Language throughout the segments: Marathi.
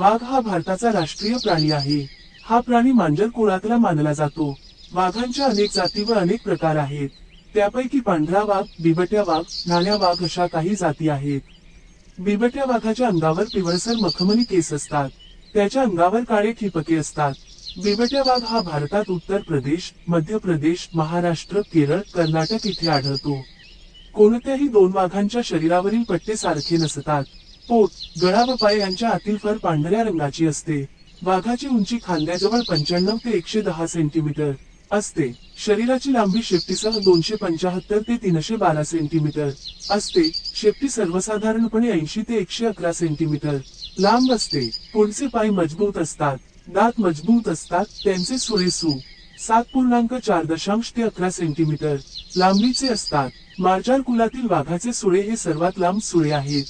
वाघ हा भारताचा राष्ट्रीय प्राणी आहे. हा प्राणी मांजर कुळातला मानला जातो. वाघांच्या अनेक जाती व अनेक प्रकार आहेत. त्यापैकी पांढरा वाघ बिबट्या वाघ नाण्या वाघ अशा काही जाती आहेत. बिबट्या वाघाच्या अंगावर पिवळसर मखमली केस असतात. त्याच्या अंगावर काळे ठिपके असतात. बिबट्या वाघ हा भारतात उत्तर प्रदेश मध्य प्रदेश महाराष्ट्र केरळ कर्नाटक इथे आढळतो. कोणत्याही दोन वाघांच्या शरीरावरील पट्टे सारखे नसतात. पोट गळा व पाय यांच्या आतील फर पांढऱ्या रंगाची असते. वाघाची उंची खांद्याजवळ पंच्याण्णव ते एकशे दहा सेंटीमीटर असते. शरीराची लांबी शेपटीसह दोनशे पंचाहत्तर ते तीनशे बारा सेंटीमीटर असते. शेपटी सर्वसाधारणपणे ऐंशी ते एकशे अकरा सेंटीमीटर लांब असते. पुढचे पाय मजबूत असतात. दात मजबूत असतात. त्यांचे सुरेसू सात पूर्णांक चार दशांश ते अकरा सेंटीमीटर लांबीचे असतात. मार्जार कुलातील वाघाचे सुळे हे सर्वात लांब सुळे आहेत.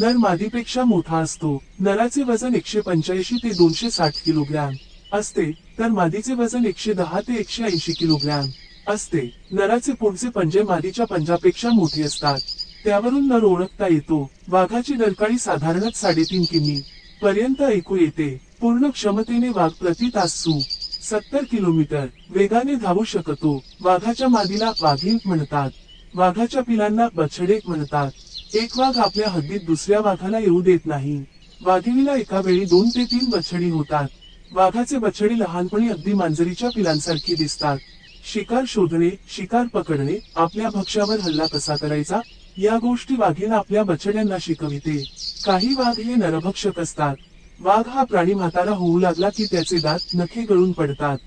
नर मादीपेक्षा मोठा असतो. नराचे वजन एकशे पंच्याऐंशी ते दोनशे साठ किलोग्रॅम असते तर मादीचे वजन एकशे दहा ते एकशे ऐंशी किलोग्रॅम असते. नराचे पुढचे पंजे मादीच्या पंजापेक्षा मोठे असतात. त्यावरून नर ओळखता येतो. वाघाची डरकाळी साधारणच साडेतीन किमी पर्यंत ऐकू येते. पूर्ण क्षमतेने वाघ प्रति तास सू सत्तर किलोमीटर वेगाने धावू शकतो. वाघाच्या मादीला वाघीण म्हणतात. वाघाच्या पिलांना बछडे म्हणतात. एक वाघ आपल्या हद्दीत दुसऱ्या वाघाला येऊ देत नाही. वाघिणीला एका वेळी दोन ते तीन बछडी होतात. वाघाचे बछडे लहानपणी अगदी मांजरीच्या पिलांसारखी दिसतात. शिकार शोधणे शिकार पकडणे आपल्या भक्ष्यावर हल्ला कसा करायचा? या गोष्टी वाघीण आपल्या बछड्यांना शिकविते. काही वाघ हे नरभक्षक असतात. वाघ हा प्राणी म्हातारा होऊ लागला की त्याचे दात नखे गळून पडतात.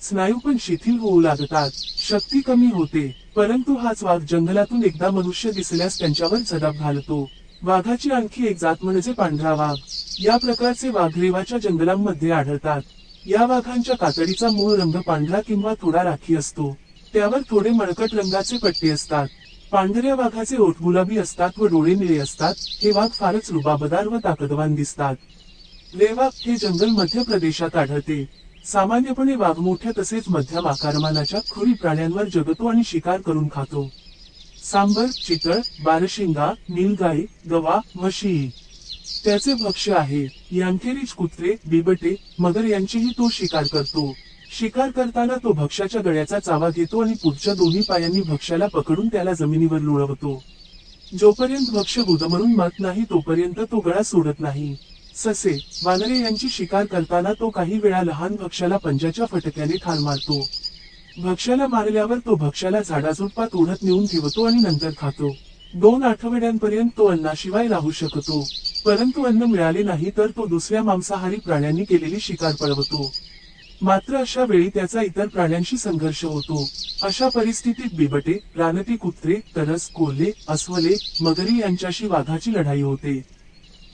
स्नायू पण शिथिल होऊ लागतात. शक्ती कमी होते. परंतु हाच वाघ जंगलातून एकदा मनुष्य दिसल्यास त्यांच्यावर झडप घालतो. वाघाची आणखी एक जात म्हणजे पांढरा वाघ. या प्रकारचे वाघ रेवाच्या जंगलांमध्ये आढळतात. या वाघांच्या कातडीचा मूळ रंग पांढरा किंवा थोडा राखी असतो. त्यावर थोडे मळकट रंगाचे पट्टे असतात. पांढऱ्या वाघाचे ओठ गुलाबी असतात व डोळे निळे असतात. हे वाघ फारच रुबाबदार व ताकदवान दिसतात. रेवाघ हे जंगल मध्य प्रदेशात आढळते. सामान्यपणे वाघ मोठ्या तसेच मध्यम आकारमानाच्या खुरी प्राण्यांवर जगतो आणि शिकार करून खातो. सांबर चितळ बारशिंगा नीलगाई गवा म्हशी. त्याचे भक्ष्य आहे. यांखेरीज कुत्रे बिबटे मगर यांचीही तो शिकार करतो. शिकार करताना तो भक्ष्याच्या गळ्याचा चावा घेतो आणि पुढच्या दोन्ही पायांनी भक्ष्याला पकडून त्याला जमिनीवर लुळवतो. जोपर्यंत भक्ष्य गुदमरून मत नाही तोपर्यंत तो गळा सोडत नाही. ससे वानरे यांची शिकार करताना तो काही वेळा लहान भक्ष्याला पंजाच्या फटक्याने ठार मारतो. भक्ष्याला मारल्यावर तो भक्ष्याला झाडाझुडपात ओढत नेऊन ठेवतो आणि नंतर खातो. दोन आठवड्यांपर्यंत तो अन्नाशिवाय राहू शकतो. परंतु अन्न मिळाले नाही तर तो दुसऱ्या मांसाहारी प्राण्यांनी केलेली शिकार पळवतो. मात्र अशा वेळी त्याचा इतर प्राण्यांशी संघर्ष होतो. अशा परिस्थितीत बिबटे रानटी कुत्रे तरस कोल्हे अस्वले मगरी यांच्याशी वाघाची लढाई होते.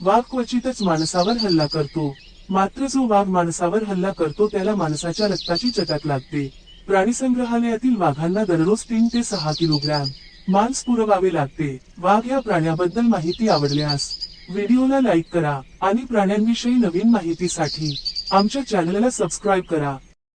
वाघ क्वचितच माणसावर हल्ला करतो. मात्र जो वाघ माणसावर हल्ला करतो त्याला माणसाच्या रक्ताची चटक लागते. प्राणी संग्रहालयातील वाघांना दररोज तीन ते सहा किलोग्रॅम मांस पुरवावे लागते. वाघ या प्राण्याबद्दल माहिती आवडल्यास व्हिडिओला लाईक करा आणि प्राण्यांविषयी नवीन माहितीसाठी आमच्या चॅनलला सबस्क्राईब करा.